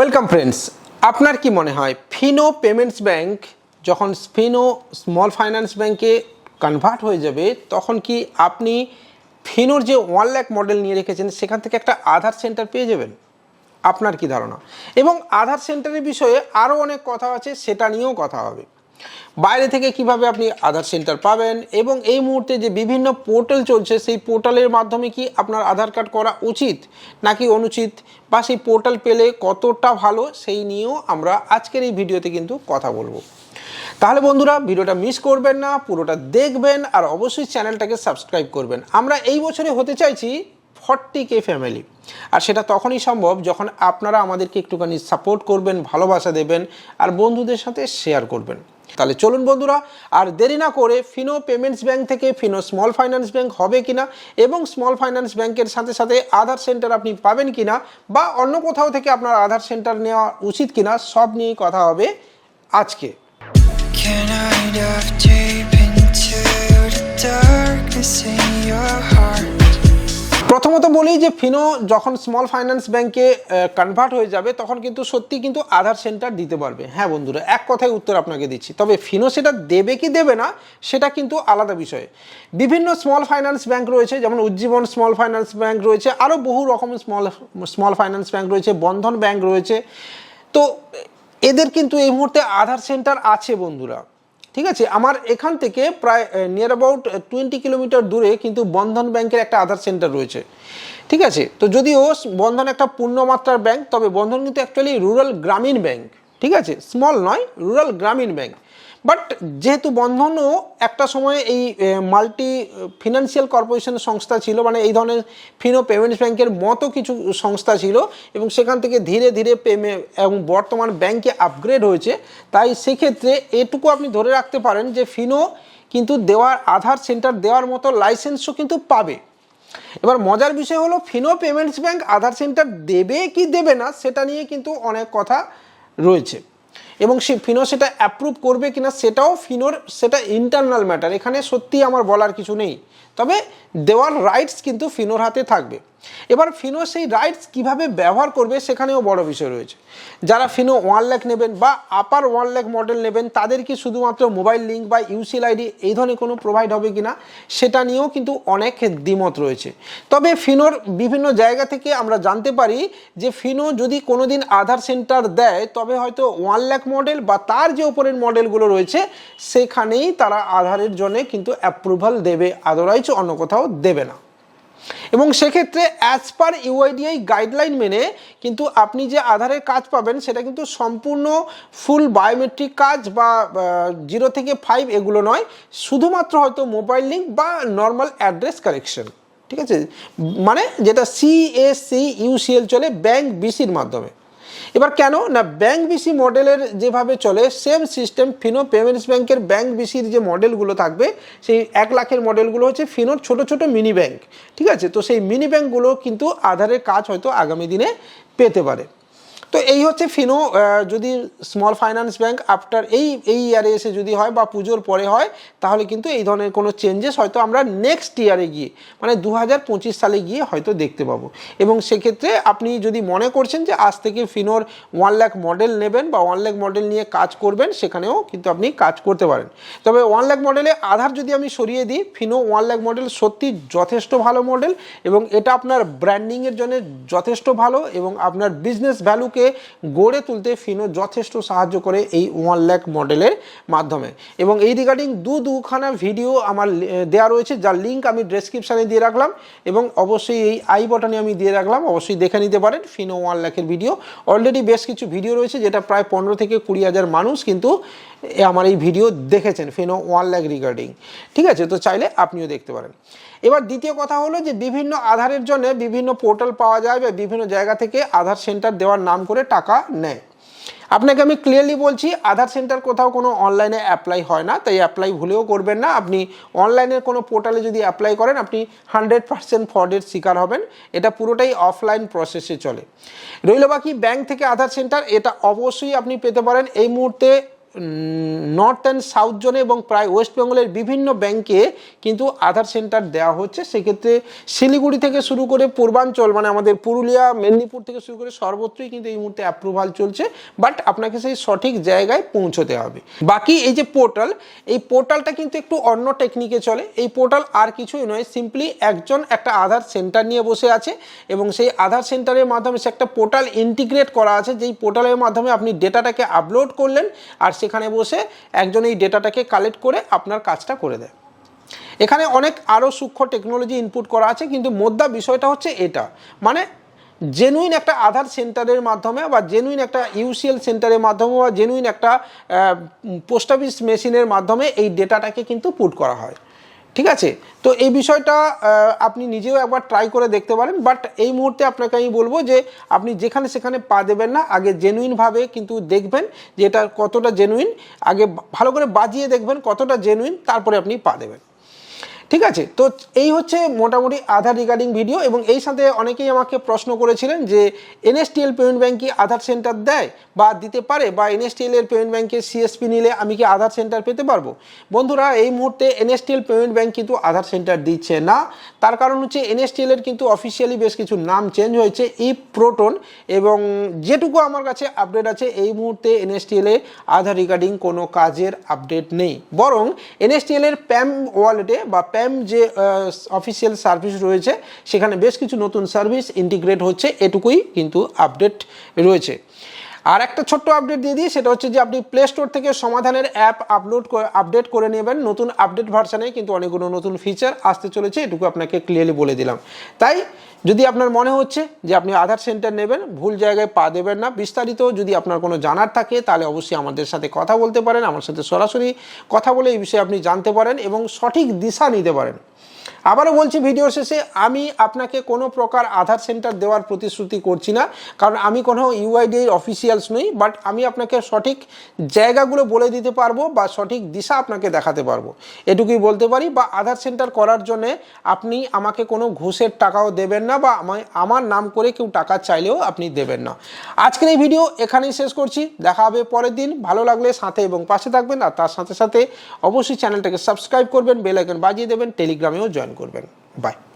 Welcome friends আপনার কি মনে হয় ফিনো পেমেন্টস ব্যাংক যখন ফিনো স্মল ফাইন্যান্স ব্যাংকে কনভার্ট হয়ে যাবে, তখন কি আপনি ফিনোর যে ওয়ান ল্যাক মডেল নিয়ে রেখেছেন, সেখান থেকে একটা আধার সেন্টার পেয়ে যাবেন? আপনার কি ধারণা? এবং আধার সেন্টারের বিষয়ে আরও অনেক কথা আছে, সেটা নিয়েও কথা হবে। বাইরে থেকে কীভাবে আপনি আধার সেন্টার পাবেন এবং এই মুহূর্তে যে বিভিন্ন পোর্টাল চলছে, সেই পোর্টালের মাধ্যমে কি আপনার আধার কার্ড করা উচিত নাকি অনুচিত বা সেই পোর্টাল পেলে কতটা ভালো সেই নিয়েও আমরা আজকের এই ভিডিওতে কিন্তু কথা বলব। তাহলে বন্ধুরা, ভিডিওটা মিস করবেন না, পুরোটা দেখবেন আর অবশ্যই চ্যানেলটাকে সাবস্ক্রাইব করবেন। আমরা এই বছরে হতে চাইছি ফর্টি কে ফ্যামিলি আর সেটা তখনই সম্ভব যখন আপনারা আমাদেরকে একটুখানি সাপোর্ট করবেন, ভালোবাসা দেবেন আর বন্ধুদের সাথে শেয়ার করবেন। তাহলে চলুন বন্ধুরা, আর দেরি না করে ফিনো পেমেন্টস ব্যাংক থেকে ফিনো স্মল ফাইন্যান্স ব্যাংক হবে কিনা এবং স্মল ফাইন্যান্স ব্যাংকের সাথে সাথে আধার সেন্টার আপনি পাবেন কিনা বা অন্য কোথাও থেকে আপনার আধার সেন্টার নেওয়া উচিত কিনা সব নিয়েই কথা হবে আজকে darkness in your heart? প্রথমত বলি যে ফিনো যখন স্মল ফাইন্যান্স ব্যাংকে কনভার্ট হয়ে যাবে, তখন কিন্তু সত্যি কিন্তু আধার সেন্টার দিতে পারবে। হ্যাঁ বন্ধুরা, এক কথায় উত্তর আপনাকে দিচ্ছি। তবে ফিনো সেটা দেবে কি দেবে না, সেটা কিন্তু আলাদা বিষয়। বিভিন্ন স্মল ফাইন্যান্স ব্যাংক রয়েছে, যেমন উজ্জীবন স্মল ফাইন্যান্স ব্যাংক রয়েছে আরও বহু রকমের স্মল স্মল ফাইন্যান্স ব্যাংক রয়েছে, বন্ধন ব্যাংক রয়েছে। তো এদের কিন্তু এই মুহূর্তে আধার সেন্টার আছে বন্ধুরা। ঠিক আছে? আমার এখান থেকে প্রায় নিয়ার অ্যাবাউট টোয়েন্টি কিলোমিটার দূরে কিন্তু বন্ধন ব্যাংকের একটা আধার সেন্টার রয়েছে। ঠিক আছে? তো যদিও বন্ধন একটা পূর্ণমাত্রার ব্যাংক, তবে বন্ধন কিন্তু অ্যাকচুয়ালি রুরাল গ্রামীণ ব্যাংক ঠিক আছে? স্মল নয় রুরাল গ্রামীণ ব্যাংক বাট যেহেতু বন্ধনও একটা সময় এই মাল্টি ফিনান্সিয়াল কর্পোরেশন সংস্থা ছিল মানে এই ধরনের ফিনো পেমেন্টস ব্যাংকের মতো কিছু সংস্থা ছিল এবং সেখান থেকে ধীরে ধীরে পেমে, এবং বর্তমান ব্যাংকে আপগ্রেড হয়েছে, তাই সেক্ষেত্রে এটুকু আপনি ধরে রাখতে পারেন যে ফিনো কিন্তু দেওয়ার, আধার সেন্টার দেওয়ার মতো লাইসেন্সও কিন্তু পাবে। এবার মজার বিষয় হলো, Fino payments bank Aadhaar centre দেবে কি দেবে না, সেটা নিয়ে কিন্তু অনেক কথা রয়েছে। এবং সে ফিনো সেটা অ্যাপ্রুভ করবে কিনা, সেটাও ফিনোর, সেটা ইন্টারনাল ম্যাটার এখানে সত্যি আমার বলার কিছু নেই। তবে দেওয়ার রাইটস কিন্তু ফিনোর হাতে থাকবে। এবার ফিনো সেই রাইটস কীভাবে ব্যবহার করবে সেখানেও বড় বিষয় রয়েছে। যারা ফিনো ওয়ান ল্যাক নেবেন বা আপার ওয়ান ল্যাক মডেল নেবেন, তাদের কি শুধুমাত্র মোবাইল লিঙ্ক বা ইউসিএল আইডি এই ধরনের কোনো প্রোভাইড হবে কিনা, সেটা নিয়েও কিন্তু অনেক দ্বিমত রয়েছে। তবে ফিনোর বিভিন্ন জায়গা থেকে আমরা জানতে পারি যে ফিনো যদি কোনো দিন আধার সেন্টার দেয়, তবে হয়তো ওয়ান ল্যাক মডেল বা তার যে ওপরের মডেলগুলো রয়েছে, সেখানেই তারা আধারের জন্য কিন্তু অ্যাপ্রুভাল দেবে। আদারওয়াইজ অন্য কোথাও দেবে না। এবং সেক্ষেত্রে অ্যাজ পার ইউআইডিআই গাইডলাইন মেনে কিন্তু আপনি যে আধারের কাজ পাবেন, সেটা কিন্তু সম্পূর্ণ ফুল বায়োমেট্রিক কাজ বা জিরো থেকে ফাইভ এগুলো নয়। শুধুমাত্র হয়তো মোবাইল লিঙ্ক বা নর্মাল অ্যাড্রেস কারেকশন ঠিক আছে? মানে যেটা সিএসসি ইউসিএল চলে ব্যাংক বিসির মাধ্যমে। এবার কেন? না ব্যাংক বিসি মডেলের যেভাবে চলে সেম সিস্টেম ফিনো পেমেন্টস ব্যাংকের ব্যাংক বিসির যে মডেলগুলো থাকবে, সেই এক লাখের মডেলগুলো হচ্ছে ফিনোর ছোট ছোট মিনি ব্যাংক ঠিক আছে? তো সেই মিনি ব্যাংকগুলো কিন্তু আধারের কাজ হয়তো আগামী দিনে পেতে পারে। তো এই হচ্ছে ফিনো যদি স্মল ফাইন্যান্স ব্যাংক আফটার এই এই ইয়ারে এসে যদি হয় বা পুজোর পরে হয়, তাহলে কিন্তু এই ধরনের কোনো চেঞ্জেস হয়তো আমরা নেক্সট ইয়ারে গিয়ে মানে দু হাজার পঁচিশ সালে গিয়ে হয়তো দেখতে পাবো। এবং সেক্ষেত্রে আপনি যদি মনে করছেন যে আজ থেকে ফিনোর ওয়ান লাখ মডেল নেবেন বা ওয়ান লাখ মডেল নিয়ে কাজ করবেন, সেখানেও কিন্তু আপনি কাজ করতে পারেন। তবে ওয়ান লাখ মডেলে আধার যদি আমি সরিয়ে দিই, ফিনো ওয়ান লাখ মডেল সত্যি যথেষ্ট ভালো মডেল এবং এটা আপনার ব্র্যান্ডিংয়ের জন্য যথেষ্ট ভালো এবং আপনার বিজনেস ভ্যালুকে গড়ে তুলতে ফিনো যথেষ্ট সাহায্য করে এই ওয়ান ল্যাক মডেলের মাধ্যমে। এবং এই রিগার্ডিং দু দুখানা ভিডিও আমার দেওয়া রয়েছে, যার লিঙ্ক আমি ডেসক্রিপশানে দিয়ে রাখলাম এবং অবশ্যই এই আই বটনে আমি দিয়ে রাখলাম, অবশ্যই দেখে নিতে পারেন ফিনো ওয়ান ল্যাকের ভিডিও অলরেডি বেশ কিছু ভিডিও রয়েছে, যেটা প্রায় পনেরো থেকে কুড়ি হাজার মানুষ কিন্তু আমার এই ভিডিও দেখেছেন, ফিনো ওয়ান ল্যাক রিগার্ডিং ঠিক আছে, তো চাইলে আপনিও দেখতে পারেন। এবার দ্বিতীয় কথা হলো যে বিভিন্ন আধারের জন্য বিভিন্ন পোর্টাল পাওয়া যায় বা বিভিন্ন জায়গা থেকে আধার সেন্টার দেওয়ার নাম করে টাকা নেয়। আপনাকে আমি ক্লিয়ারলি বলছি আধার সেন্টার কোথাও কোনো অনলাইনে অ্যাপ্লাই হয় না, তাই অ্যাপ্লাই ভুলেও করবেন না। আপনি অনলাইনের কোনো পোর্টালে যদি অ্যাপ্লাই করেন, আপনি হান্ড্রেড পার্সেন্ট ফ্রডের শিকার হবেন। এটা পুরোটাই অফলাইন প্রসেসে চলে। রইল বাকি ব্যাংক থেকে আধার সেন্টার এটা অবশ্যই আপনি পেতে পারেন। এই মুহূর্তে নর্থ অ্যান্ড সাউথ জোনে এবং প্রায় ওয়েস্ট বেঙ্গলের বিভিন্ন ব্যাংকে কিন্তু আধার সেন্টার দেওয়া হচ্ছে। সেক্ষেত্রে শিলিগুড়ি থেকে শুরু করে পূর্বাঞ্চল মানে আমাদের পুরুলিয়া, মেদিনীপুর থেকে শুরু করে সর্বত্রই কিন্তু এই মুহূর্তে অ্যাপ্রুভাল চলছে। বাট আপনাকে সেই সঠিক জায়গায় পৌঁছতে হবে। বাকি এই যে পোর্টাল এই পোর্টালটা কিন্তু একটু অন্য টেকনিকে চলে। এই পোর্টাল আর কিছুই নয় সিম্পলি একজন একটা আধার সেন্টার নিয়ে বসে আছে এবং সেই আধার সেন্টারের মাধ্যমে সে একটা পোর্টাল ইন্টিগ্রেট করা আছে। যেই পোর্টালের মাধ্যমে আপনি ডেটাটাকে আপলোড করলেন আর সেখানে বসে একজন এই ডেটাটাকে কালেক্ট করে আপনার কাজটা করে দেয়। এখানে অনেক আরও সূক্ষ্ম টেকনোলজি ইনপুট করা আছে, কিন্তু মোদ্দা বিষয়টা হচ্ছে এটা। মানে জেনুইন একটা আধার সেন্টারের মাধ্যমে বা জেনুইন একটা ইউসিএল সেন্টারের মাধ্যমে বা জেনুইন একটা পোস্ট অফিস মেশিনের মাধ্যমে এই ডেটাটাকে কিন্তু পুট করা হয়। ঠিক আছে? তো এই বিষয়টা আপনি নিজেও একবার ট্রাই করে দেখতে পারেন বাট এই মুহূর্তে আপনাকে আমি বলব যে, আপনি যেখানে সেখানে পা দেবেন না, আগে জেনুইনভাবে কিন্তু দেখবেন যে এটা কতটা জেনুইন আগে ভালো করে বাজিয়ে দেখবেন কতটা জেনুইন তারপরে আপনি পা দেবেন। ঠিক আছে? তো এই হচ্ছে মোটামুটি আধার রিগার্ডিং ভিডিও এবং এই সাথে অনেকেই আমাকে প্রশ্ন করেছিলেন যে, এনএসটিএল পেমেন্ট ব্যাংক কি আধার সেন্টার দেয় বা দিতে পারে? বা এনএসটিএল এর পেমেন্ট ব্যাংকে সিএসপি নিলে আমি কি আধার সেন্টার পেতে পারব? বন্ধুরা, এই মুহূর্তে এনএসটিএল পেমেন্ট ব্যাঙ্ক কিন্তু আধার সেন্টার দিচ্ছে না। তার কারণ হচ্ছে এনএসটিএল এর কিন্তু অফিসিয়ালি বেশ কিছু নাম চেঞ্জ হয়েছে ই প্রোটন এবং যেটুকু আমার কাছে আপডেট আছে, এই মুহূর্তে এনএসটিএল এ আধার রিগার্ডিং কোনো কাজের আপডেট নেই। বরং এনএসটিএল এর প্যাম ওয়ালেটে বা প্যাম যে অফিসিয়াল সার্ভিস রয়েছে, সেখানে বেশ কিছু নতুন সার্ভিস ইন্টিগ্রেট হচ্ছে, এটুকুই কিন্তু আপডেট রয়েছে। আর একটা ছোট্ট আপডেট দিয়ে দিই, সেটা হচ্ছে যে আপনি প্লে স্টোর থেকে সমাধানের অ্যাপ আপলোড আপডেট করে নেবেন। নতুন আপডেট ভার্সানে কিন্তু অনেকগুলো নতুন ফিচার আসতে চলেছে, এটুকু আপনাকে ক্লিয়ারলি বলে দিলাম। তাই যদি আপনার মনে হচ্ছে যে আপনি আধার সেন্টার নেবেন, ভুল জায়গায় পা দেবেন না। বিস্তারিত যদি আপনার কোনো জানার থাকে, তাহলে অবশ্যই আমাদের সাথে কথা বলতে পারেন, আমার সাথে সরাসরি কথা বলে এই বিষয়ে আপনি জানতে পারেন এবং সঠিক দিশা নিতে পারেন। আবারও বলছি ভিডিও শেষে আমি আপনাকে কোনো প্রকার আধার সেন্টার দেওয়ার প্রতিশ্রুতি করছি না, কারণ আমি কোনো ইউআইডি অফিসিয়ালস নই বাট আমি আপনাকে সঠিক জায়গাগুলো বলে দিতে পারব বা সঠিক দিশা আপনাকে দেখাতে পারব। এটুকুই বলতে পারি, বা আধার সেন্টার করার জন্য আপনি আমাকে কোনো ঘুষের টাকাও দেবেন না, বা আমায়, আমার নাম করে কেউ টাকা চাইলেও আপনি দেবেন না। আজকের এই ভিডিও এখানেই শেষ করছি, দেখা হবে পরের দিন, ভালো লাগলে সাথে এবং পাশে থাকবেন, আর তার সাথে সাথে অবশ্যই চ্যানেলটাকে সাবস্ক্রাইব করবেন, বেল আইকন বাজিয়ে দেবেন, টেলিগ্রামেও জয়েন করবেন। বাই